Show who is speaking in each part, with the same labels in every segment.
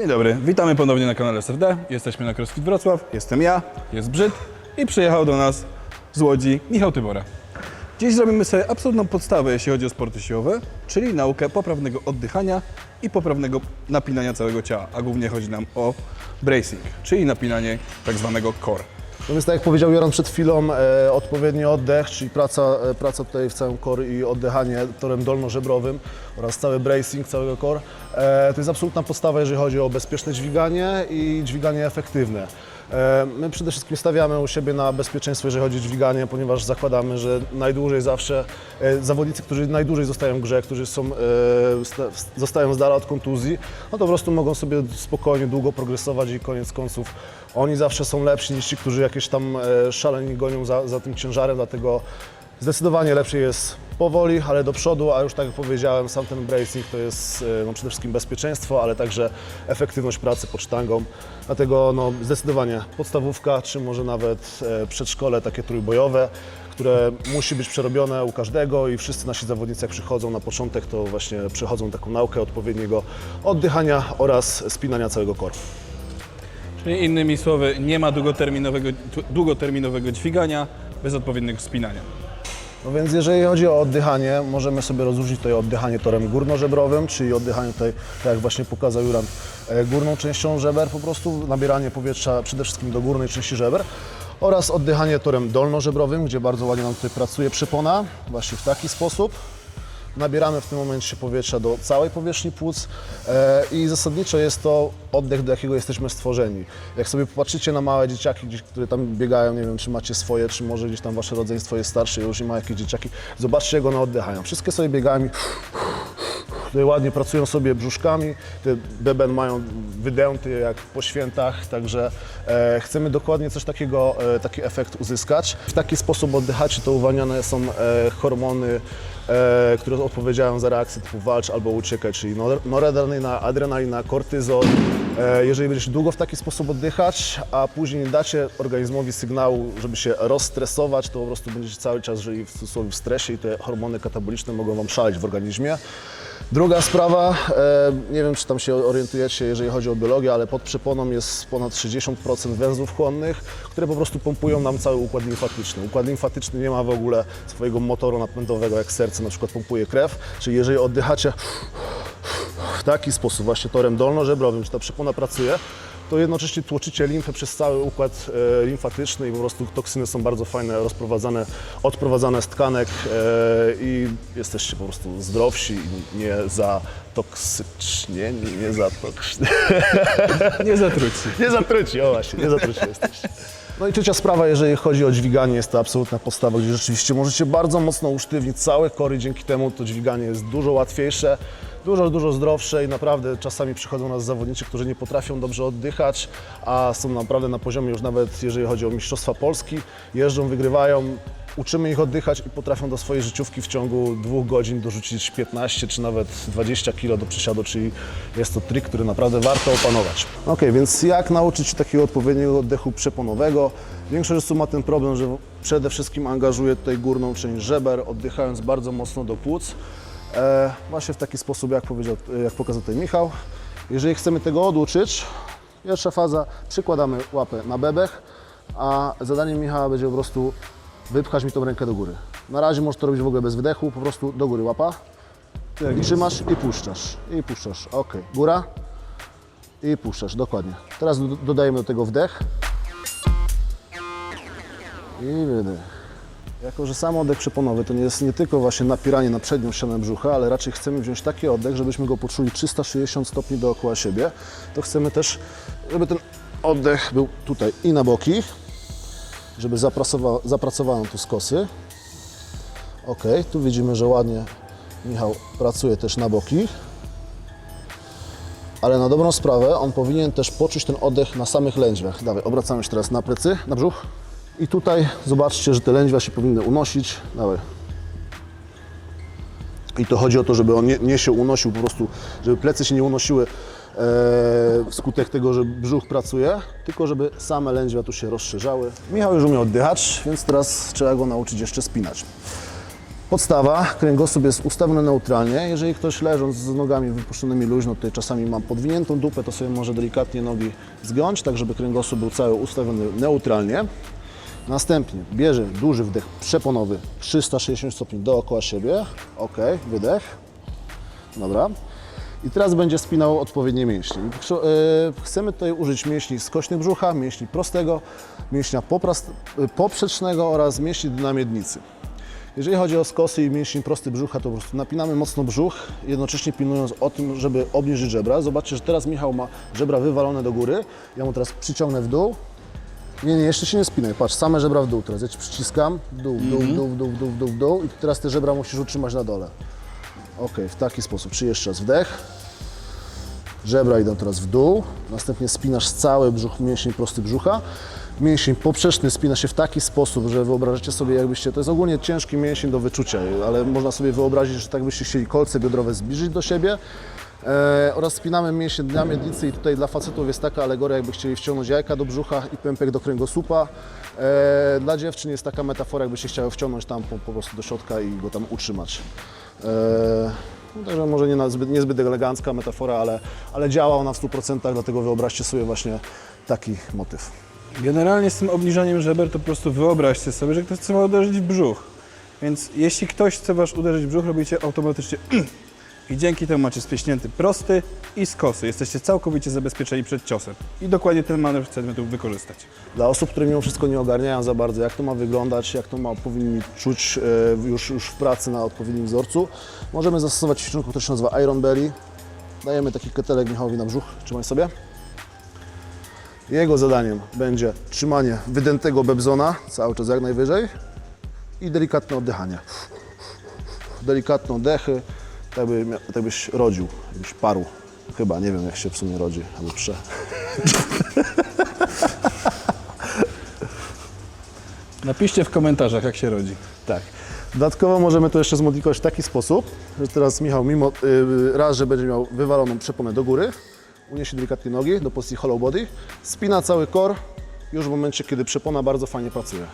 Speaker 1: Dzień dobry, witamy ponownie na kanale SRD. Jesteśmy na CrossFit Wrocław. Jestem ja, jest Brzyd i przyjechał do nas z Łodzi Michał Tybora. Dziś zrobimy sobie absolutną podstawę, jeśli chodzi o sporty siłowe, czyli naukę poprawnego oddychania i poprawnego napinania całego ciała, a głównie chodzi nam o bracing, czyli napinanie tak zwanego core.
Speaker 2: Więc tak jak powiedział Joran przed chwilą, e, odpowiedni oddech, czyli praca, e, praca tutaj w całym core i oddychanie torem dolnożebrowym oraz cały bracing całego core, e, to jest absolutna podstawa, jeżeli chodzi o bezpieczne dźwiganie i dźwiganie efektywne. E, my przede wszystkim stawiamy u siebie na bezpieczeństwo, jeżeli chodzi o dźwiganie, ponieważ zakładamy, że najdłużej zawsze e, zawodnicy, którzy najdłużej zostają w grze, którzy są, e, sta- zostają z dala od kontuzji, no to po prostu mogą sobie spokojnie, długo progresować i koniec końców oni zawsze są lepsi niż ci, którzy jakieś tam szaleni gonią za, za tym ciężarem, dlatego zdecydowanie lepiej jest powoli, ale do przodu, a już tak jak powiedziałem, sam ten bracing to jest e, no, przede wszystkim bezpieczeństwo, ale także efektywność pracy pod sztangą. Dlatego no, zdecydowanie podstawówka, czy może nawet e, przedszkole takie trójbojowe, które musi być przerobione u każdego i wszyscy nasi zawodnicy jak przychodzą na początek, to właśnie przechodzą taką naukę odpowiedniego oddychania oraz spinania całego korpu.
Speaker 1: Czyli innymi słowy, nie ma długoterminowego, długoterminowego dźwigania bez odpowiedniego spinania.
Speaker 2: No więc jeżeli chodzi o oddychanie, możemy sobie rozróżnić tutaj oddychanie torem górnożebrowym, czyli oddychanie tutaj, tak jak właśnie pokazał Juran, e, górną częścią żeber, po prostu nabieranie powietrza przede wszystkim do górnej części żeber oraz oddychanie torem dolnożebrowym, gdzie bardzo ładnie nam tutaj pracuje przypona, właśnie w taki sposób. Nabieramy w tym momencie powietrza do całej powierzchni płuc e, i zasadniczo jest to oddech, do jakiego jesteśmy stworzeni. Jak sobie popatrzycie na małe dzieciaki, które tam biegają, nie wiem, czy macie swoje, czy może gdzieś tam wasze rodzeństwo jest starsze, już nie ma jakieś dzieciaki, zobaczcie jak one oddychają. Wszystkie sobie biegają i Tutaj ładnie pracują sobie brzuszkami, te beben mają wydęty jak po świętach, także e, chcemy dokładnie coś takiego, e, taki efekt uzyskać. W taki sposób oddychacie to uwalniane są e, hormony, e, które odpowiedzialne za reakcję typu walcz albo uciekaj, czyli nor- noradrenalina, adrenalina, kortyzol. E, jeżeli będziecie długo w taki sposób oddychać, a później nie dacie organizmowi sygnału, żeby się rozstresować, to po prostu będziecie cały czas żyli w cudzysłowie w stresie i te hormony kataboliczne mogą Wam szaleć w organizmie. Druga sprawa, e, nie wiem czy tam się orientujecie, jeżeli chodzi o biologię, ale pod przeponą jest ponad 60% węzłów chłonnych, które po prostu pompują nam cały układ limfatyczny. Układ limfatyczny nie ma w ogóle swojego motoru napędowego, jak serce na przykład pompuje krew, czyli jeżeli oddychacie w taki sposób, właśnie torem dolnożebrowym, czy ta przepona pracuje, to jednocześnie tłoczycie limfę przez cały układ e, limfatyczny i po prostu toksyny są bardzo fajne, rozprowadzane, odprowadzane z tkanek e, i jesteście po prostu zdrowsi i nie za toksycznie, nie, nie za toksycznie.
Speaker 1: Nie zatruci.
Speaker 2: Nie zatruci, o właśnie, nie zatruci jesteście. No i trzecia sprawa, jeżeli chodzi o dźwiganie, jest to absolutna podstawa, gdzie rzeczywiście możecie bardzo mocno usztywnić całe kory, dzięki temu to dźwiganie jest dużo łatwiejsze, dużo, dużo zdrowsze i naprawdę czasami przychodzą nas zawodnicy, którzy nie potrafią dobrze oddychać, a są naprawdę na poziomie już nawet, jeżeli chodzi o Mistrzostwa Polski, jeżdżą, wygrywają, uczymy ich oddychać i potrafią do swojej życiówki w ciągu dwóch godzin dorzucić 15 czy nawet 20 kg do przysiadu, czyli jest to trik, który naprawdę warto opanować. Ok, więc jak nauczyć się takiego odpowiedniego oddechu przeponowego? Większość osób ma ten problem, że przede wszystkim angażuje tutaj górną część żeber, oddychając bardzo mocno do płuc. E, właśnie w taki sposób, jak, powiedział, jak pokazał tutaj Michał. Jeżeli chcemy tego oduczyć, pierwsza faza, przykładamy łapę na bebech, a zadaniem Michała będzie po prostu wypchać mi tą rękę do góry. Na razie możesz to robić w ogóle bez wydechu, po prostu do góry łapa. I trzymasz i puszczasz. I puszczasz. Ok. Góra. I puszczasz, dokładnie. Teraz do- dodajemy do tego wdech. I wydech. Jako, że sam oddech przeponowy to nie jest nie tylko właśnie napieranie na przednią ścianę brzucha, ale raczej chcemy wziąć taki oddech, żebyśmy go poczuli 360 stopni dookoła siebie, to chcemy też, żeby ten oddech był tutaj i na boki, żeby zapracowa- zapracowano tu skosy. Ok, tu widzimy, że ładnie Michał pracuje też na boki. Ale na dobrą sprawę on powinien też poczuć ten oddech na samych lędźwiach. Dawaj, obracamy się teraz na plecy, na brzuch. I tutaj zobaczcie, że te lędźwia się powinny unosić. Dawaj. I to chodzi o to, żeby on nie, nie się unosił po prostu, żeby plecy się nie unosiły e, wskutek tego, że brzuch pracuje, tylko żeby same lędźwia tu się rozszerzały. Michał już umie oddychać, więc teraz trzeba go nauczyć jeszcze spinać. Podstawa, kręgosłup jest ustawiony neutralnie. Jeżeli ktoś leżąc z nogami wypuszczonymi luźno, tutaj czasami ma podwiniętą dupę, to sobie może delikatnie nogi zgiąć, tak żeby kręgosłup był cały ustawiony neutralnie. Następnie bierze duży wdech przeponowy 360 stopni dookoła siebie. Ok, wydech. Dobra. I teraz będzie spinał odpowiednie mięśnie. E, Chcemy tutaj użyć mięśni skośnych brzucha, mięśni prostego, mięśnia e, poprzecznego oraz mięśni dna miednicy. Jeżeli chodzi o skosy i mięsień prosty brzucha, to po prostu napinamy mocno brzuch, jednocześnie pilnując o tym, żeby obniżyć żebra. Zobaczcie, że teraz Michał ma żebra wywalone do góry. Ja mu teraz przyciągnę w dół. Nie, nie, jeszcze się nie spinaj. Patrz, same żebra w dół teraz. Ja Ci przyciskam. W dół, w dół, w dół, w dół, w dół, w dół, w dół. I teraz te żebra musisz utrzymać na dole. Ok, w taki sposób. Czy jeszcze raz wdech. Żebra idą teraz w dół. Następnie spinasz cały brzuch, mięsień prosty brzucha. Mięsień poprzeczny spina się w taki sposób, że wyobrażacie sobie jakbyście, to jest ogólnie ciężki mięsień do wyczucia, ale można sobie wyobrazić, że tak byście chcieli kolce biodrowe zbliżyć do siebie. E, oraz spinamy mięśnie dnia miednicy i tutaj dla facetów jest taka alegoria, jakby chcieli wciągnąć jajka do brzucha i pępek do kręgosłupa. E, dla dziewczyn jest taka metafora, jakbyście chciały wciągnąć tam po, po prostu do środka i go tam utrzymać. E, Także może nie nazbyt, niezbyt elegancka metafora, ale, ale działa ona w 100%, dlatego wyobraźcie sobie właśnie taki motyw.
Speaker 1: Generalnie z tym obniżaniem żeber to po prostu wyobraźcie sobie, że ktoś chce uderzyć w brzuch. Więc jeśli ktoś chce was uderzyć w brzuch, robicie automatycznie i dzięki temu macie spieśnięty prosty i skosy. Jesteście całkowicie zabezpieczeni przed ciosem. I dokładnie ten manewr chcemy tu wykorzystać.
Speaker 2: Dla osób, które mimo wszystko nie ogarniają za bardzo, jak to ma wyglądać, jak to ma, powinni czuć e, już, już w pracy na odpowiednim wzorcu, możemy zastosować ćwiczonkę, która się nazywa Iron Belly. Dajemy taki ketelek Michałowi na brzuch, trzymaj sobie. Jego zadaniem będzie trzymanie wydętego bebzona, cały czas jak najwyżej i delikatne oddychanie. Delikatne oddechy, tak, by, tak byś rodził, jakbyś parł. Chyba, nie wiem jak się w sumie rodzi, albo prze.
Speaker 1: Napiszcie w komentarzach, jak się rodzi.
Speaker 2: Tak. Dodatkowo możemy to jeszcze zmodyfikować w taki sposób, że teraz Michał, mimo y, raz, że będzie miał wywaloną przeponę do góry, uniesie delikatnie nogi do pozycji hollow body, spina cały core już w momencie, kiedy przepona bardzo fajnie pracuje.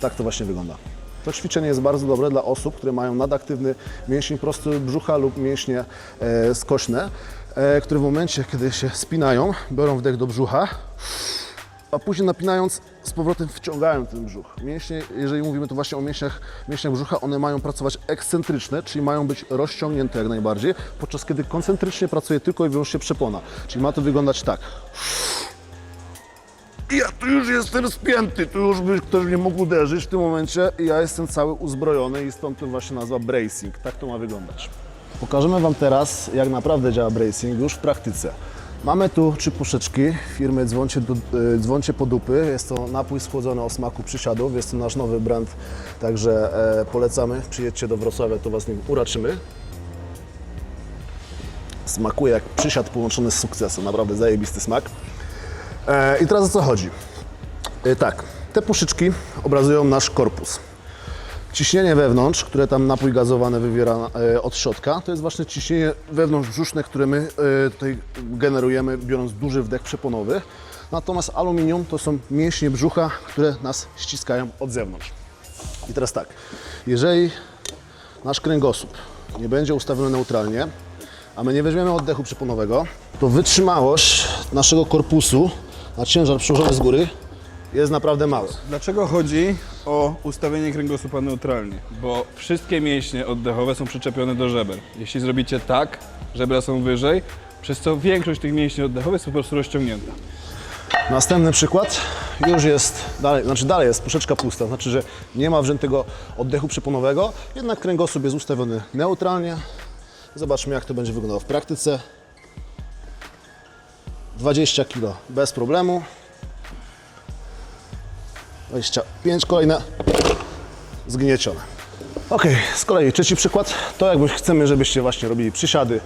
Speaker 2: Tak to właśnie wygląda. To ćwiczenie jest bardzo dobre dla osób, które mają nadaktywny mięsień prosty brzucha lub mięśnie e, skośne, e, które w momencie, kiedy się spinają, biorą wdech do brzucha, a później napinając z powrotem wciągają ten brzuch. Mięśnie, jeżeli mówimy tu właśnie o mięśniach, mięśniach brzucha, one mają pracować ekscentryczne, czyli mają być rozciągnięte jak najbardziej, podczas kiedy koncentrycznie pracuje tylko i wyłącznie przepona. Czyli ma to wyglądać tak. Ja tu już jestem spięty, tu już by ktoś mnie mógł uderzyć w tym momencie i ja jestem cały uzbrojony i stąd to właśnie nazwa bracing. Tak to ma wyglądać. Pokażemy Wam teraz, jak naprawdę działa bracing już w praktyce. Mamy tu trzy puszeczki firmy Dzwoncie, y, Dzwoncie po dupy. Jest to napój schłodzony o smaku przysiadów. Jest to nasz nowy brand, także e, polecamy. Przyjedźcie do Wrocławia, to Was nim uraczymy. Smakuje jak przysiad połączony z sukcesem. Naprawdę zajebisty smak. E, I teraz o co chodzi? E, tak, te puszyczki obrazują nasz korpus. Ciśnienie wewnątrz, które tam napój gazowany wywiera e, od środka, to jest właśnie ciśnienie wewnątrzbrzuszne, które my tutaj generujemy, biorąc duży wdech przeponowy. Natomiast aluminium to są mięśnie brzucha, które nas ściskają od zewnątrz. I teraz tak, jeżeli nasz kręgosłup nie będzie ustawiony neutralnie, a my nie weźmiemy oddechu przeponowego, to wytrzymałość naszego korpusu na ciężar przełożony z góry jest naprawdę mała.
Speaker 1: Dlaczego chodzi o ustawienie kręgosłupa neutralnie? Bo wszystkie mięśnie oddechowe są przyczepione do żeber. Jeśli zrobicie tak, żebra są wyżej, przez co większość tych mięśni oddechowych jest po prostu rozciągnięta.
Speaker 2: Następny przykład już jest dalej, znaczy dalej jest puszeczka pusta, znaczy, że nie ma wrzętego oddechu przeponowego, jednak kręgosłup jest ustawiony neutralnie. Zobaczmy jak to będzie wyglądało w praktyce. 20 kg bez problemu. 25 kolejne zgniecione. Ok, z kolei trzeci przykład to jakby chcemy, żebyście właśnie robili przysiady,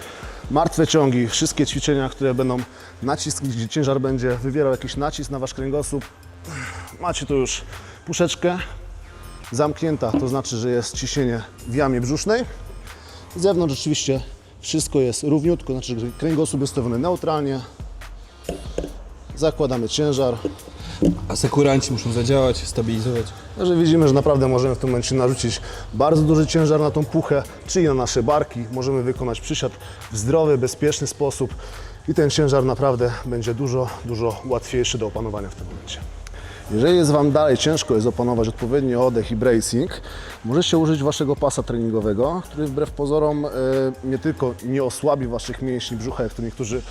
Speaker 2: martwe ciągi, wszystkie ćwiczenia, które będą nacisk, gdzie ciężar będzie wywierał jakiś nacisk na wasz kręgosłup. Macie tu już puszeczkę zamknięta, to znaczy, że jest ciśnienie w jamie brzusznej. Z zewnątrz oczywiście wszystko jest równiutko, znaczy, kręgosłup jest ustawiony neutralnie. Zakładamy ciężar
Speaker 1: Asekuranci muszą zadziałać, stabilizować.
Speaker 2: Także widzimy, że naprawdę możemy w tym momencie narzucić bardzo duży ciężar na tą puchę, czyli na nasze barki. Możemy wykonać przysiad w zdrowy, bezpieczny sposób i ten ciężar naprawdę będzie dużo, dużo łatwiejszy do opanowania w tym momencie. Jeżeli jest Wam dalej ciężko jest opanować odpowiedni oddech i bracing, możecie użyć Waszego pasa treningowego, który wbrew pozorom e, nie tylko nie osłabi Waszych mięśni brzucha, jak to niektórzy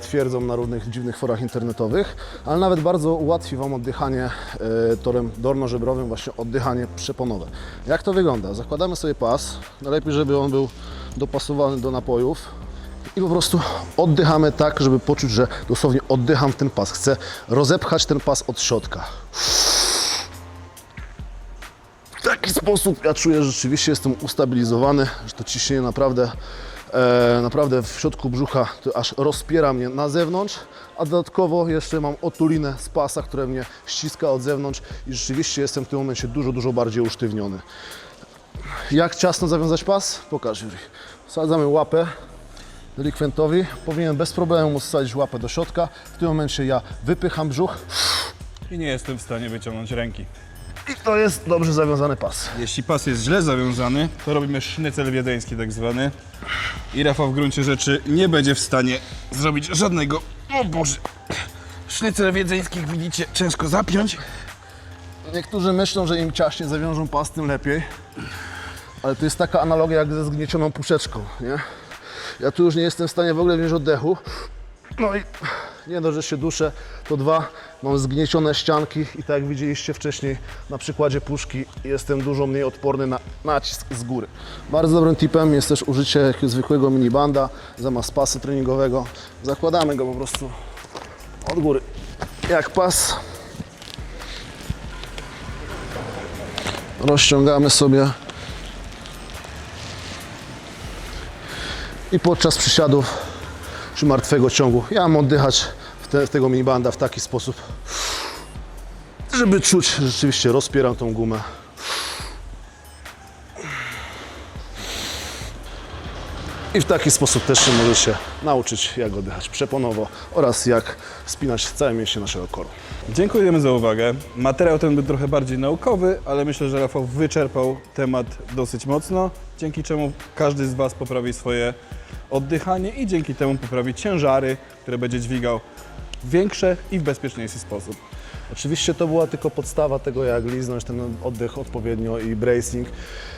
Speaker 2: twierdzą na różnych dziwnych forach internetowych, ale nawet bardzo ułatwi Wam oddychanie e, torem dolnożebrowym, właśnie oddychanie przeponowe. Jak to wygląda? Zakładamy sobie pas, najlepiej żeby on był dopasowany do napojów, i po prostu oddychamy tak, żeby poczuć, że dosłownie oddycham w ten pas. Chcę rozepchać ten pas od środka. W taki sposób ja czuję, że rzeczywiście jestem ustabilizowany, że to ciśnienie naprawdę, e, naprawdę w środku brzucha to aż rozpiera mnie na zewnątrz, a dodatkowo jeszcze mam otulinę z pasa, które mnie ściska od zewnątrz i rzeczywiście jestem w tym momencie dużo, dużo bardziej usztywniony. Jak ciasno zawiązać pas? Pokaż Juri. Wsadzamy łapę delikwentowi. Powinien bez problemu móc wsadzić łapę do środka. W tym momencie ja wypycham brzuch
Speaker 1: I nie jestem w stanie wyciągnąć ręki.
Speaker 2: I to jest dobrze zawiązany pas.
Speaker 1: Jeśli pas jest źle zawiązany, to robimy sznycel wiedeński tak zwany. I Rafał w gruncie rzeczy nie będzie w stanie zrobić żadnego... O Boże! Sznycel wiedeński, jak widzicie, ciężko zapiąć.
Speaker 2: Niektórzy myślą, że im ciaśnie zawiążą pas, tym lepiej. Ale to jest taka analogia jak ze zgniecioną puszeczką, nie? Ja tu już nie jestem w stanie w ogóle wziąć oddechu. No i nie dość, że się duszę, to dwa, mam zgniecione ścianki i tak jak widzieliście wcześniej na przykładzie puszki, jestem dużo mniej odporny na nacisk z góry. Bardzo dobrym tipem jest też użycie jakiegoś zwykłego minibanda zamiast pasa treningowego. Zakładamy go po prostu od góry jak pas. rozciągamy sobie i podczas przysiadów czy martwego ciągu ja mam oddychać w, te, w tego minibanda w taki sposób, żeby czuć, że rzeczywiście rozpieram tą gumę. I w taki sposób też się możecie nauczyć, jak oddychać przeponowo oraz jak spinać całe mięśnie naszego koru.
Speaker 1: Dziękujemy za uwagę. Materiał ten był trochę bardziej naukowy, ale myślę, że Rafał wyczerpał temat dosyć mocno, dzięki czemu każdy z Was poprawi swoje oddychanie i dzięki temu poprawi ciężary, które będzie dźwigał w większy i w bezpieczniejszy sposób.
Speaker 2: Oczywiście to była tylko podstawa tego, jak liznąć ten oddech odpowiednio i bracing.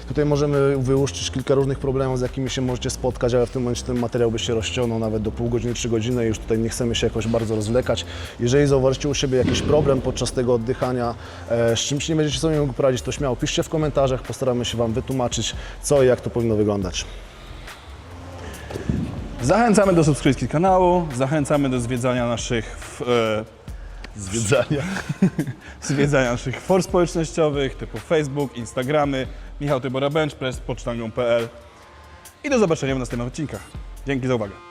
Speaker 2: Tutaj możemy wyłuszczyć kilka różnych problemów, z jakimi się możecie spotkać, ale w tym momencie ten materiał by się rozciągnął nawet do pół godziny, trzy godziny i już tutaj nie chcemy się jakoś bardzo rozwlekać. Jeżeli zauważycie u siebie jakiś problem podczas tego oddychania, e, z czymś nie będziecie sobie mogli poradzić, to śmiało piszcie w komentarzach, postaramy się Wam wytłumaczyć, co i jak to powinno wyglądać.
Speaker 1: Zachęcamy do subskrypcji kanału, zachęcamy do zwiedzania naszych, e,
Speaker 2: Zwiedzania.
Speaker 1: zwiedzania naszych for społecznościowych typu Facebook, Instagramy, Michał Tybora Benchpress, pocztanią.pl i do zobaczenia w następnych odcinkach. Dzięki za uwagę.